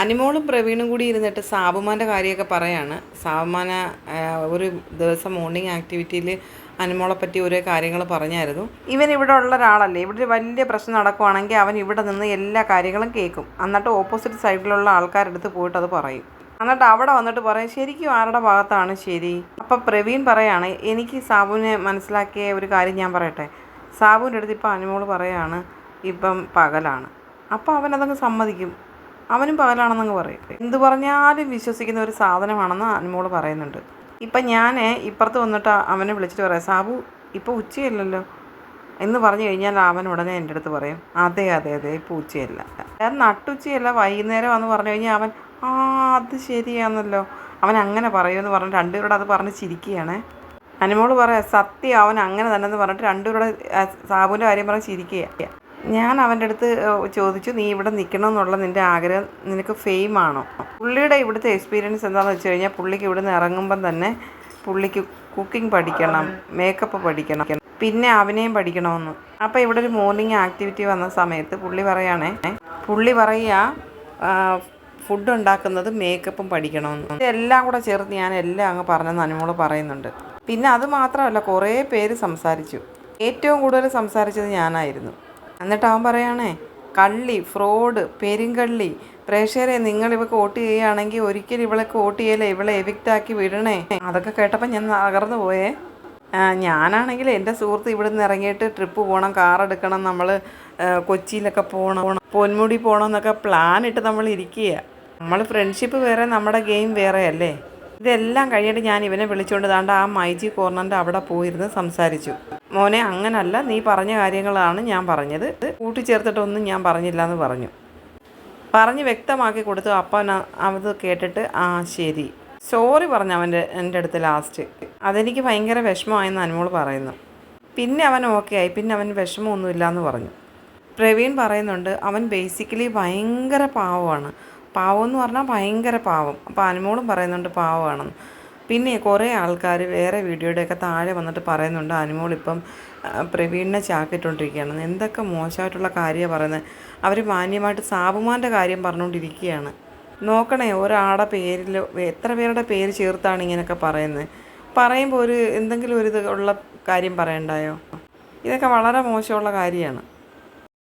അനിമോളും പ്രവീണും കൂടി ഇരുന്നിട്ട് സാബുമാന്റെ കാര്യമൊക്കെ പറയാണ്. സാബുമാന ഒരു ദിവസം മോർണിംഗ് ആക്ടിവിറ്റിയിൽ അനിമോളെ പറ്റി ഓരോ കാര്യങ്ങൾ പറഞ്ഞായിരുന്നു. ഇവൻ ഇവിടെ ഉള്ള ഒരാളല്ലേ? ഇവിടെ വലിയ പ്രശ്നം നടക്കുവാണെങ്കിൽ അവൻ ഇവിടെ നിന്ന് എല്ലാ കാര്യങ്ങളും കേൾക്കും. എന്നിട്ട് ഓപ്പോസിറ്റ് സൈഡിലുള്ള ആൾക്കാരെടുത്ത് പോയിട്ട് അത് പറയും. എന്നിട്ട് അവിടെ വന്നിട്ട് പറയും ശരിക്കും ആരുടെ ഭാഗത്താണ് ശരി? അപ്പം പ്രവീൺ പറയാണ് എനിക്ക് സാബുവിനെ മനസ്സിലാക്കിയ ഒരു കാര്യം ഞാൻ പറയട്ടെ. സാബുവിന്റെ അടുത്ത് ഇപ്പം അനിമോൾ പറയാണ് ഇപ്പം പകലാണ്. അപ്പോൾ അവനതങ്ങ് സമ്മതിക്കും. അവനും പകലാണെന്നങ്ങ് പറയും. എന്ത് പറഞ്ഞാലും വിശ്വസിക്കുന്ന ഒരു സാധനമാണെന്ന് അനുമോൾ പറയുന്നുണ്ട്. ഇപ്പം ഞാൻ ഇപ്പുറത്ത് വന്നിട്ട് അവനെ വിളിച്ചിട്ട് പറയാം സാബു ഇപ്പോൾ ഉച്ചയല്ലല്ലോ? എന്ന് പറഞ്ഞു കഴിഞ്ഞാൽ അവൻ ഉടനെ എന്റെ അടുത്ത് പറയും അതെ അതെ അതെ ഇപ്പോൾ ഉച്ചയല്ല. ഞാൻ നട്ടുച്ചയല്ല വൈകുന്നേരം എന്ന് പറഞ്ഞു കഴിഞ്ഞാൽ അവൻ ആ അത് ശരിയാണല്ലോ അവൻ അങ്ങനെ പറയുമെന്ന് പറഞ്ഞ് രണ്ടുപേരോട് അത് പറഞ്ഞ് ചിരിക്കുകയാണേ. അനുമോൾ പറയാം സത്യം അവൻ അങ്ങനെ തന്നെ എന്ന് പറഞ്ഞിട്ട് രണ്ടുപേരോട് സാബുവിന്റെ കാര്യം പറഞ്ഞ് ചിരിക്കുക ഞാൻ അവന്റെ അടുത്ത് ചോദിച്ചു നീ ഇവിടെ നിൽക്കണമെന്നുള്ള നിന്റെ ആഗ്രഹം നിനക്ക് ഫെയിമാണോ? പുള്ളിയുടെ ഇവിടുത്തെ എക്സ്പീരിയൻസ് എന്താണെന്ന് വെച്ച് കഴിഞ്ഞാൽ പുള്ളിക്ക് ഇവിടെ നിന്ന് ഇറങ്ങുമ്പം തന്നെ പുള്ളിക്ക് കുക്കിംഗ് പഠിക്കണം മേക്കപ്പ് പഠിക്കണം പിന്നെ അഭിനയം പഠിക്കണമെന്ന്. അപ്പോൾ ഇവിടെ ഒരു മോർണിംഗ് ആക്ടിവിറ്റി വന്ന സമയത്ത് പുള്ളി പറയുകയാണേ പുള്ളി പറയുക ഫുഡ് ഉണ്ടാക്കുന്നത് മേക്കപ്പും പഠിക്കണമെന്ന്. ഇതെല്ലാം കൂടെ ചേർത്ത് ഞാൻ എല്ലാം അങ്ങ് പറഞ്ഞെന്ന് അനുമോൾ പറയുന്നുണ്ട്. പിന്നെ അത് മാത്രമല്ല കുറേ പേര് സംസാരിച്ചു. ഏറ്റവും കൂടുതൽ സംസാരിച്ചത് ഞാനായിരുന്നു. എന്നിട്ട് അവൻ പറയാണേ കള്ളി ഫ്രോഡ് പെരുങ്കള്ളി പ്രേക്ഷകരെ നിങ്ങൾ ഇവക്ക് വോട്ട് ചെയ്യുകയാണെങ്കിൽ ഒരിക്കലും ഇവളെ വോട്ട് ചെയ്യല്ലേ? ഇവളെ എവിക്റ്റ് ആക്കി വിടണേ? അതൊക്കെ കേട്ടപ്പോൾ ഞാൻ തകർന്നു പോയേ. ഞാനാണെങ്കിൽ എന്റെ സുഹൃത്ത് ഇവിടെ നിന്ന് ഇറങ്ങിയിട്ട് ട്രിപ്പ് പോകണം കാർ എടുക്കണം നമ്മൾ കൊച്ചിയിലൊക്കെ പോകണം പൊന്മുടി പോകണം എന്നൊക്കെ പ്ലാൻ ഇട്ട് നമ്മൾ ഇരിക്കുക നമ്മൾ ഫ്രണ്ട്ഷിപ്പ് വേറെ നമ്മുടെ ഗെയിം വേറെ അല്ലേ? ഇതെല്ലാം കഴിഞ്ഞിട്ട് ഞാൻ ഇവനെ വിളിച്ചുകൊണ്ട് താണ്ട് ആ മൈജി കോർണറിന്റെ അവിടെ പോയിരുന്ന് സംസാരിച്ചു. മോനെ അങ്ങനല്ല. നീ പറഞ്ഞ കാര്യങ്ങളാണ് ഞാൻ പറഞ്ഞത്. കൂട്ടിച്ചേർത്തിട്ടൊന്നും ഞാൻ പറഞ്ഞില്ല എന്ന് പറഞ്ഞു. പറഞ്ഞ് വ്യക്തമാക്കി കൊടുത്തു. അപ്പൻ അത് കേട്ടിട്ട് ആ ശരി. സോറി പറഞ്ഞു അവന്റെ എന്റെ അടുത്ത് ലാസ്റ്റ്. അതെനിക്ക് ഭയങ്കര വിഷമമായെന്ന് അനുമോൾ പറയുന്നു. പിന്നെ അവൻ ഓക്കെ ആയി. പിന്നെ അവൻ വിഷമമൊന്നുമില്ല എന്ന് പറഞ്ഞു. പ്രവീൺ പറയുന്നുണ്ട് അവൻ ബേസിക്കലി ഭയങ്കര പാവമാണ്. പാവം എന്ന് പറഞ്ഞാൽ ഭയങ്കര പാവം. അപ്പോൾ അനുമോളും പറയുന്നുണ്ട് പാവമാണെന്ന്. പിന്നെ കുറേ ആൾക്കാർ വേറെ വീഡിയോയുടെയൊക്കെ താഴെ വന്നിട്ട് പറയുന്നുണ്ട് ആ, പ്രവീണിനെ ചാക്കിട്ടുകൊണ്ടിരിക്കുകയാണ് എന്തൊക്കെ മോശമായിട്ടുള്ള കാര്യമാണ് പറയുന്നത്? അവർ മാന്യമായിട്ട് സാബുമാന്റെ കാര്യം പറഞ്ഞുകൊണ്ടിരിക്കുകയാണ്. നോക്കണേ ഒരാളുടെ പേരിൽ എത്ര പേരുടെ പേര് ചേർത്താണ് ഇങ്ങനെയൊക്കെ പറയുന്നത്? പറയുമ്പോൾ ഒരു എന്തെങ്കിലും ഒരു ഇത് ഉള്ള കാര്യം പറയണ്ടായോ? ഇതൊക്കെ വളരെ മോശമുള്ള കാര്യമാണ്.